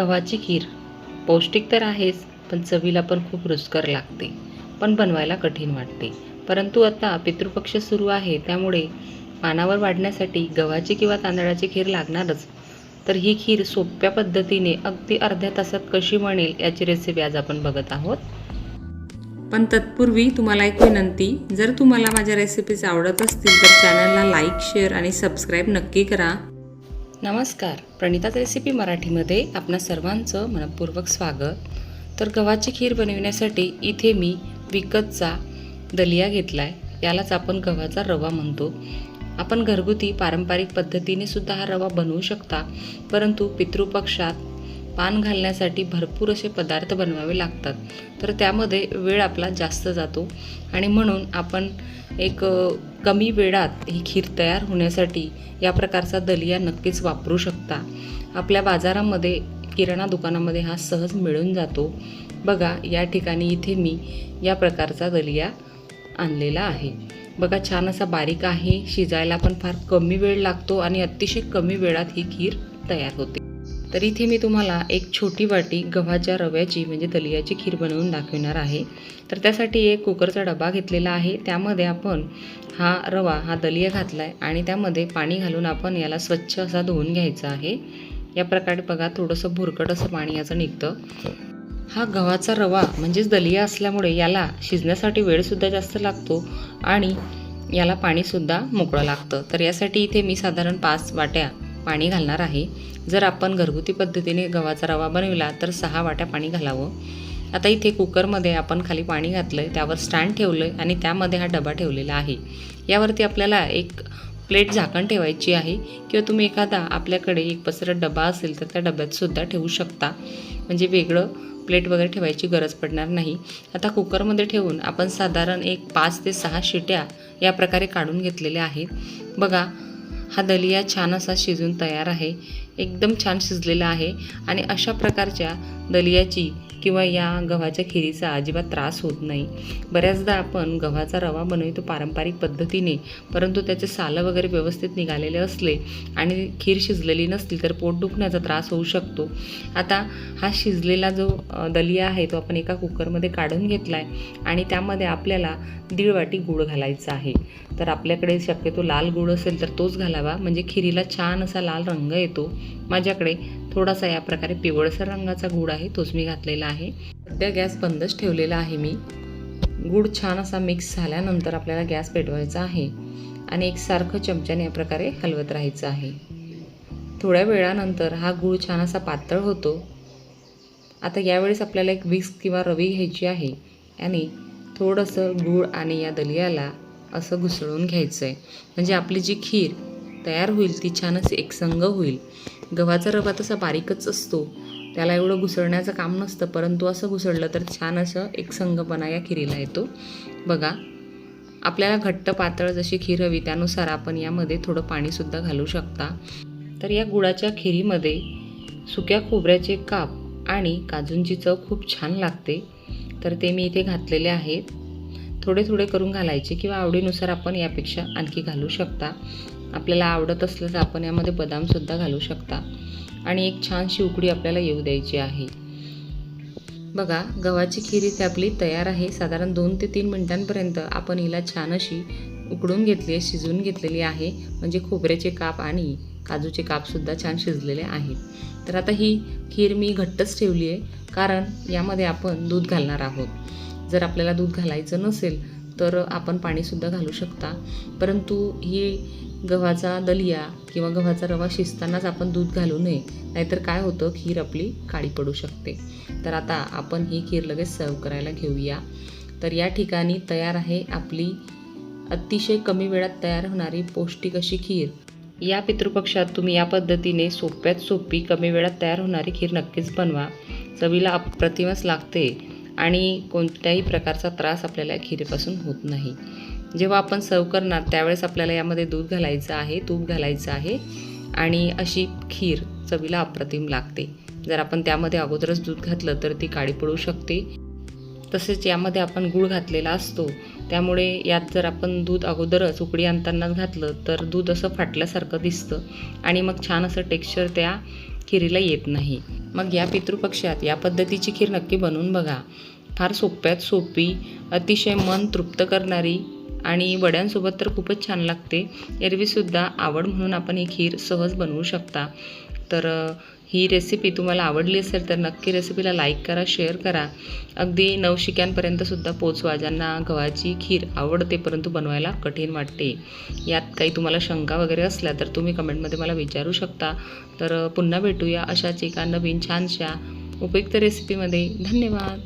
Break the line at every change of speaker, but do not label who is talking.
गव्हाची खीर. पौष्टिक तर आहेच पण चवीला पण खूप रुचकर लागते. पण बनवायला कठीण वाटते. परंतु आता पितृपक्ष सुरू आहे त्यामुळे पानावर वाढण्यासाठी गव्हाची किंवा तांदळाची खीर लागणारच. तर ही खीर सोप्या पद्धतीने अगदी अर्ध्या तासात कशी बनेल याची रेसिपी आज आपण बघत आहोत. पण तत्पूर्वी तुम्हाला एक विनंती जर तुम्हाला माझ्या रेसिपीज आवडत असतील तर चॅनलला लाईक शेअर आणि सबस्क्राईब नक्की करा. नमस्कार. प्रणिताच रेसिपी मराठीमध्ये आपणा सर्वांचं मनपूर्वक स्वागत. तर गव्हाची खीर बनविण्यासाठी इथे मी विकतचा दलिया घेतला आहे यालाच आपण गव्हाचा रवा म्हणतो. आपण घरगुती पारंपरिक पद्धतीने सुद्धा हा रवा बनवू शकता. परंतु पितृपक्षात पान घालण्यासाठी भरपूर असे पदार्थ बनवावे लागतात. तर त्यामध्ये वेळ आपला जास्त जातो. आणि म्हणून आपण एक कमी वेळात ही खीर तयार होण्यासाठी या प्रकारचा दलिया नक्कीच वापरू शकता. आपल्या बाजारामध्ये किराणा दुकानामध्ये हा सहज मिळून जातो. बघा या ठिकाणी इथे मी या प्रकारचा दलिया आणलेला आहे. बघा छान असा बारीक आहे शिजायला पण फार कमी वेळ लागतो आणि अतिशय कमी वेळात ही खीर तयार होते. तर इथे मी तुम्हाला एक छोटी वाटी गव्हाच्या रव्याची म्हणजे दलियाची खीर बनवून दाखवणार आहे. तर त्यासाठी एक कुकरचा डबा घेतलेला आहे. त्यामध्ये आपण हा रवा हा दलिया घातला आहे आणि त्यामध्ये पाणी घालून आपण याला स्वच्छ असा धुवून घ्यायचा आहे. या प्रकारे बघा थोडंसं भुरकट असं पाणी याचं निघतं. हा गव्हाचा रवा म्हणजेच दलिया असल्यामुळे याला शिजण्यासाठी वेळसुद्धा जास्त लागतो आणि याला पाणीसुद्धा मोकळं लागतं. तर यासाठी इथे मी साधारण पाच वाट्या पाणी घालणार आहे. जर आपण घरगुती पद्धतीने गव्हाचा रवा बनविला तर सहा वाट्या पाणी घालावं. आता इथे कुकरमध्ये आपण खाली पाणी घातलं आहे त्यावर स्टँड ठेवलं आहे आणि त्यामध्ये हा डबा ठेवलेला आहे. यावरती आपल्याला एक प्लेट झाकण ठेवायची आहे किंवा तुम्ही एखादा आपल्याकडे एक पसरट डबा असेल तर त्या डब्यातसुद्धा ठेवू शकता. म्हणजे वेगळं प्लेट वगैरे ठेवायची गरज पडणार नाही. आता कुकरमध्ये ठेवून आपण साधारण एक पाच ते सहा शिट्या या प्रकारे काढून घेतलेल्या आहेत. बघा हा दलिया छान असा शिजून तयार आहे. एकदम छान शिजलेला आहे. आणि अशा प्रकारच्या दलियाची किंवा या गव्हाच्या खिरीचा अजिबात त्रास होत नाही. बऱ्याचदा आपण गव्हाचा रवा बनवितो पारंपरिक पद्धतीने परंतु त्याचे सालं वगैरे व्यवस्थित निघालेले असले आणि खीर शिजलेली नसली तर पोट दुखण्याचा त्रास होऊ शकतो. आता हा शिजलेला जो दलिया आहे तो आपण एका कुकरमध्ये काढून घेतला आहे आणि त्यामध्ये आपल्याला दीड वाटी गूळ घालायचा आहे. तर आपल्याकडे शक्यतो लाल गूळ असेल तर तोच घालावा. म्हणजे खिरीला छान असा लाल रंग येतो. माझ्याकडे थोडासा या प्रकारे पिवळसर रंगाचा गूळ आहे तोच मी घातलेला आहे. सध्या गॅस बंदच ठेवलेला आहे मी. गूळ छान असा मिक्स झाल्यानंतर आपल्याला गॅस पेटवायचा आहे. आणि एकसारखं चमच्याने या प्रकारे हलवत राहायचं आहे. थोड्या वेळानंतर हा गूळ छान असा पातळ होतो. आता यावेळेस आपल्याला एक विक्स किंवा रवी घ्यायची आहे. आणि थोडंसं गूळ आणि या दलियाला असं घुसळून घ्यायचं आहे म्हणजे आपली जी खीर तयार होईल ती छान अशी एकसंग होईल. गव्हाचा रवा तसा बारीकच असतो. त्याला एवढं घुसळण्याचं काम नसतं परंतु असं घुसळलं तर छान असं एक एकसंगपणा या खिरीला येतो. बघा आपल्याला घट्ट पातळ जशी खीर हवी त्यानुसार आपण यामध्ये थोडं पाणीसुद्धा घालू शकता. तर या गुळाच्या खिरीमध्ये सुक्या खोबऱ्याचे काप आणि काजूंची चव खूप छान लागते. तर ते मी इथे घातलेले आहेत. थोडे थोडे करून घालायचे किंवा आवडीनुसार आपण यापेक्षा आणखी घालू शकता. आपल्याला आवडत असलं तर आपण यामध्ये बदामसुद्धा घालू शकता. आणि एक छानशी उकडी आपल्याला येऊ द्यायची आहे. बघा गव्हाची खीर इथे आपली तयार आहे. साधारण दोन ते तीन मिनटांपर्यंत आपण हिला छान अशी उकडून घेतली आहे शिजवून घेतलेली आहे. म्हणजे खोबऱ्याचे काप आणि काजूचे कापसुद्धा छान शिजलेले आहेत. तर आता ही खीर मी घट्टच ठेवली आहे कारण यामध्ये आपण दूध घालणार आहोत. जर आपल्याला दूध घालायचं नसेल तर आपण पाणीसुद्धा घालू शकता. परंतु ही गव्हाचा दलिया किंवा गव्हाचा रवा शिजतानाच आपण दूध घालू नये. नाहीतर काय होतं? खीर आपली काळी पडू शकते. तर आता आपण ही खीर लगेच सर्व करायला घेऊया. तर या ठिकाणी तयार आहे आपली अतिशय कमी वेळात तयार होणारी पौष्टिक अशी खीर. या पितृपक्षात तुम्ही या पद्धतीने सोप्यात सोपी कमी वेळात तयार होणारी खीर नक्कीच बनवा. चवीला अप्रतिमच लागते. आणि कोणत्याही प्रकारचा त्रास आपल्याला या खिरीपासून होत नाही. जेव्हा आपण सर्व करणार त्यावेळेस आपल्याला यामध्ये दूध घालायचं आहे तूप घालायचं आहे आणि अशी खीर चवीला अप्रतिम लागते. जर आपण त्यामध्ये अगोदरच दूध घातलं तर ती काळी पडू शकते. तसेच यामध्ये आपण गूळ घातलेला असतो. त्यामुळे यात जर आपण दूध अगोदरच उकडी आणतानाच घातलं तर दूध असं फाटल्यासारखं दिसतं आणि मग छान असं टेक्स्चर त्या खिरीला येत नाही. मग या पितृपक्षात या पद्धतीची खीर नक्की बनवून बघा. फार सोप्यात सोपी अतिशय मन तृप्त करणारी आणि वड्यांसोबत तर खूपच छान लागते. एरवीसुद्धा आवड म्हणून आपण ही खीर सहज बनवू शकता. तर ही रेसिपी तुम्हाला आवडली असेल तर नक्की रेसिपीला लाईक करा शेअर करा. अगदी नवशिक्यांपर्यंतसुद्धा पोचवा ज्यांना गव्हाची खीर आवडते परंतु बनवायला कठीण वाटते. यात काही तुम्हाला शंका वगैरे असल्या तर तुम्ही कमेंटमध्ये मला विचारू शकता. तर पुन्हा भेटूया अशाच एका नवीन छानशा उपयुक्त रेसिपीमध्ये धन्यवाद!